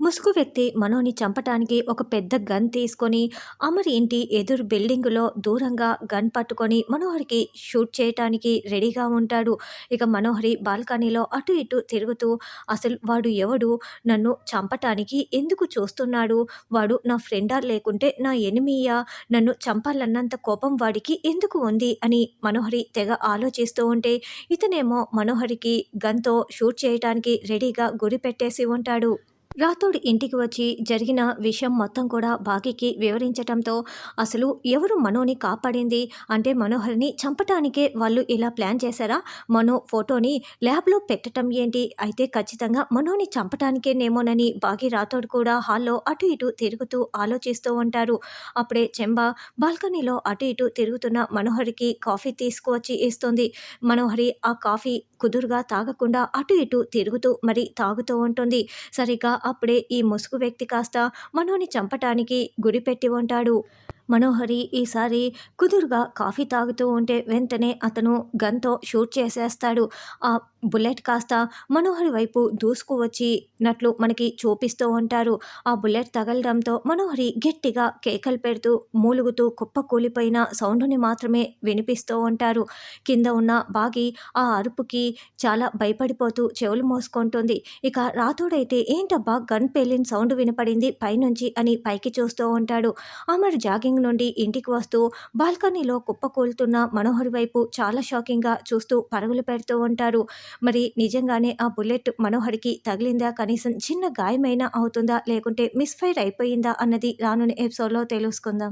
ముసుగు వ్యక్తి మనోని చంపటానికి ఒక పెద్ద గన్ తీసుకొని అమర్ ఇంటి ఎదురు బిల్డింగులో దూరంగా గన్ పట్టుకొని మనోహరికి షూట్ చేయటానికి రెడీగా ఉంటాడు. ఇక మనోహరి బాల్కనీలో అటు ఇటు తిరుగుతూ అసలు వాడు ఎవడు? నన్ను చంపటానికి ఎందుకు చూస్తున్నాడు? వాడు నా ఫ్రెండా లేకుంటే నా ఎనిమియా? నన్ను చంపాలన్నంత కోపం వాడికి ఎందుకు ఉంది? అని మనోహరి తెగ ఆలోచిస్తూ ఉంటే ఇతనేమో మనోహరికి గన్తో షూట్ చేయటానికి రెడీగా గురి పెట్టేసి ఉంటాడు. రాథోడ్ ఇంటికి వచ్చి జరిగిన విషయం మొత్తం కూడా బాగీకి వివరించటంతో అసలు ఎవరు మనోని కాపాడింది? అంటే మనోహర్ని చంపటానికే వాళ్ళు ఇలా ప్లాన్ చేశారా? మనో ఫోటోని ల్యాబ్లో పెట్టడం ఏంటి? అయితే ఖచ్చితంగా మనోని చంపటానికేనేమోనని బాగి రాథోడ్ కూడా హాల్లో అటు ఇటు తిరుగుతూ ఆలోచిస్తూ ఉంటారు. అప్పుడే చెంబ బాల్కనీలో అటు ఇటు తిరుగుతున్న మనోహరికి కాఫీ తీసుకువచ్చి ఇస్తుంది. మనోహరి ఆ కాఫీ కుదురుగా తాగకుండా అటు ఇటు తిరుగుతూ మరి తాగుతూ ఉంటుంది. సరిగా అప్పుడే ఈ ముసుగు వ్యక్తి కాస్త మనోని చంపటానికి గురిపెట్టి ఉంటాడు. మనోహరి ఈసారి కుదురుగా కాఫీ తాగుతూ ఉంటే వెంటనే అతను గన్తో షూట్ చేసేస్తాడు. ఆ బుల్లెట్ కాస్త మనోహరి వైపు దూసుకు వచ్చినట్లు మనకి చూపిస్తూ ఉంటారు. ఆ బుల్లెట్ తగలడంతో మనోహరి గట్టిగా కేకలు పెడుతూ మూలుగుతూ కుప్ప కూలిపోయిన సౌండ్ని మాత్రమే వినిపిస్తూ ఉంటారు. కింద ఉన్న బాగి ఆ అరుపుకి చాలా భయపడిపోతూ చెవులు మోసుకుంటుంది. ఇక రాతోడైతే ఏంటబ్బా గన్ పేలిన సౌండ్ వినపడింది పైనుంచి అని పైకి చూస్తూ ఉంటాడు. అమర్ జాగింగ్ నుండి ఇంటికి వస్తూ బాల్కనీలో కుప్పకూలుతున్న మనోహర్ వైపు చాలా షాకింగ్గా చూస్తూ పరుగులు పెడుతూ ఉంటారు. మరి నిజంగానే ఆ బుల్లెట్ మనోహర్కి తగిలిందా? కనీసం చిన్న గాయమైనా అవుతుందా? లేకుంటే మిస్ఫైర్ అయిపోయిందా? అన్నది రానున్న ఎపిసోడ్లో తెలుసుకుందాం.